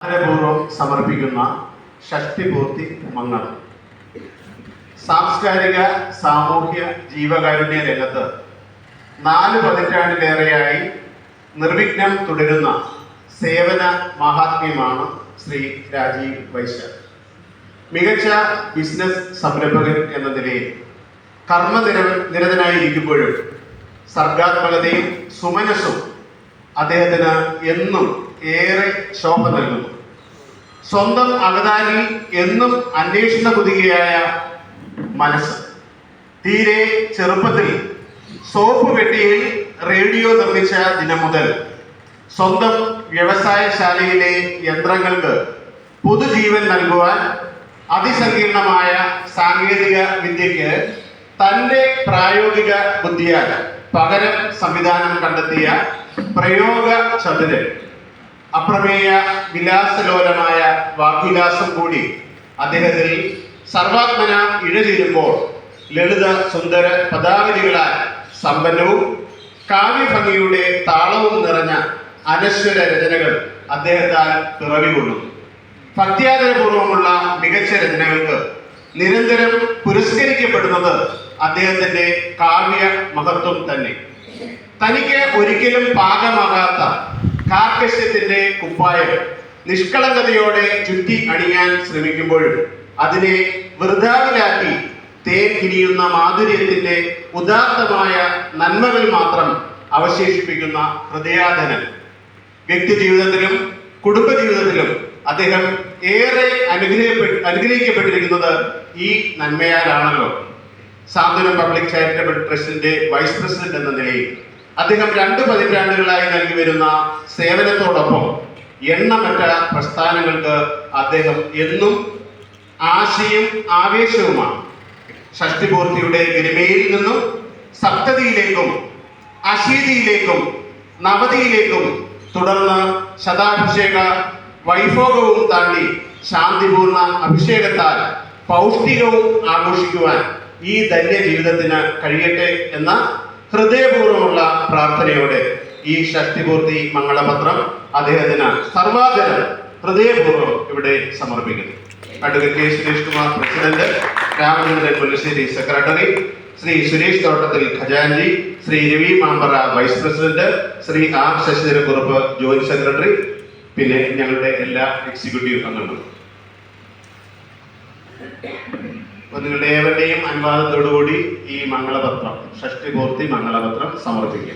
ആദരപൂർവം സമർപ്പിക്കുന്ന ഷഷ്ടിപൂർത്തി മംഗളം സാംസ്കാരിക സാമൂഹ്യ ജീവകാരുണ്യ രംഗത്ത് നാല് പതിറ്റാണ്ടിലേറെയായി നിർവിഘ്നം തുടരുന്ന സേവന മഹാത്മ്യമാണ് ശ്രീ രാജീവ് വൈശ്യ മികച്ച ബിസിനസ് സംരംഭകൻ എന്ന നിലയിൽ കർമ്മനിര നിരതനായിരിക്കുമ്പോഴും സർഗാത്മകതയും സുമനസ്സും അദ്ദേഹത്തിന് എന്നും ഏറെ ശോഭ നൽകുന്നു. സ്വന്തം അകതാരിൽ എന്നും അന്വേഷണ കുതികയായ മനസ്സ്. തീരെ ചെറുപ്പത്തിൽ സോപ്പ് പെട്ടിയിൽ റേഡിയോ നിർമ്മിച്ച ദിനം മുതൽ സ്വന്തം വ്യവസായശാലയിലെ യന്ത്രങ്ങൾക്ക് പുതുജീവൻ നൽകുവാൻ അതിസങ്കീർണമായ സാങ്കേതിക വിദ്യയ്ക്ക് തന്റെ പ്രായോഗിക ബുദ്ധിയാൽ പകരം സംവിധാനം കണ്ടെത്തിയ പ്രയോഗ ചതുരൻ അപ്രമേയ വിലാസലോലമായ വാഗ്വിലാസം കൂടി അദ്ദേഹത്തിൽ സർവാത്മന ഇഴചേരുമ്പോൾ ലളിത സുന്ദര പദാവലികളാൽ സമ്പന്നവും കാവ്യഭംഗിയുടെ താളവും നിറഞ്ഞ അനശ്വര രചനകൾ അദ്ദേഹത്താൽ പിറവികൊള്ളുന്നു ഭക്ത്യാദരപൂർവമുള്ള മികച്ച രചനകൾക്ക് നിരന്തരം പുരസ്കരിക്കപ്പെടുന്നത് അദ്ദേഹത്തിന്റെ കാവ്യ മഹത്വം തന്നെ. തനിക്ക് ഒരിക്കലും പാകമാകാത്ത കാർക്കശ്യത്തിന്റെ കുപ്പായം നിഷ്കളങ്കതയോടെ ചുറ്റി അണിയാൻ ശ്രമിക്കുമ്പോഴും അതിനെ വൃതാവിലാക്കി തേൻ കിരിയുന്ന മാധുര്യത്തിന്റെ ഉദാത്തമായ നന്മകൾ മാത്രം അവശേഷിപ്പിക്കുന്ന ഹൃദയാധനൻ. വ്യക്തി ജീവിതത്തിലും കുടുംബ ജീവിതത്തിലും അദ്ദേഹം ഏറെ അനുഗ്രഹപ്പെ അനുഗ്രഹിക്കപ്പെട്ടിരിക്കുന്നത് ഈ നന്മയാലാണല്ലോ. സാന്ത്വനം പബ്ലിക് ചാരിറ്റബിൾ ട്രസ്റ്റിന്റെ വൈസ് പ്രസിഡന്റ് എന്ന നിലയിൽ അദ്ദേഹം രണ്ട് പതിറ്റാണ്ടുകളായി നൽകി വരുന്ന സേവനത്തോടൊപ്പം എണ്ണമറ്റ പ്രസ്ഥാനങ്ങൾക്ക് അദ്ദേഹം എന്നും ആശയും ആവേശവുമാണ്. ഷഷ്ടിപൂർത്തിയുടെ ഗരിമയിൽ നിന്നും സപ്തതിയിലേക്കും അശീതിയിലേക്കും നവതിയിലേക്കും തുടർന്ന് ശതാഭിഷേക വൈഭോഗവും താണ്ടി ശാന്തിപൂർണ അഭിഷേകത്താൽ പൗഷ്ടികവും ആഘോഷിക്കുവാൻ ഈ ധന്യ ജീവിതത്തിന് കഴിയട്ടെ എന്ന ഹൃദയപൂർവമുള്ള പ്രാർത്ഥനയോടെ ഈ ഷഷ്ടിപൂർത്തി മംഗളപത്രം അദ്ദേഹത്തിന് സർവാധനം ഹൃദയപൂർവം ഇവിടെ സമർപ്പിക്കുന്നു. Advocate K Suresh Kumar president Ramachandran Pullassery secretary Shri Suresh Thottathil ഖജാൻജി Shri Ravi Mampara vice president Shri R Sasidharakurup joint secretary പിന്നെ ഞങ്ങളുടെ എല്ലാ എക്സിക്യൂട്ടീവ് അംഗങ്ങളും. അപ്പൊ നിങ്ങളുടെ ഏവരുടെയും അനുവാദത്തോടുകൂടി ഈ മംഗളപത്രം ഷഷ്ടിപൂർത്തി മംഗളപത്രം സമർപ്പിക്കുക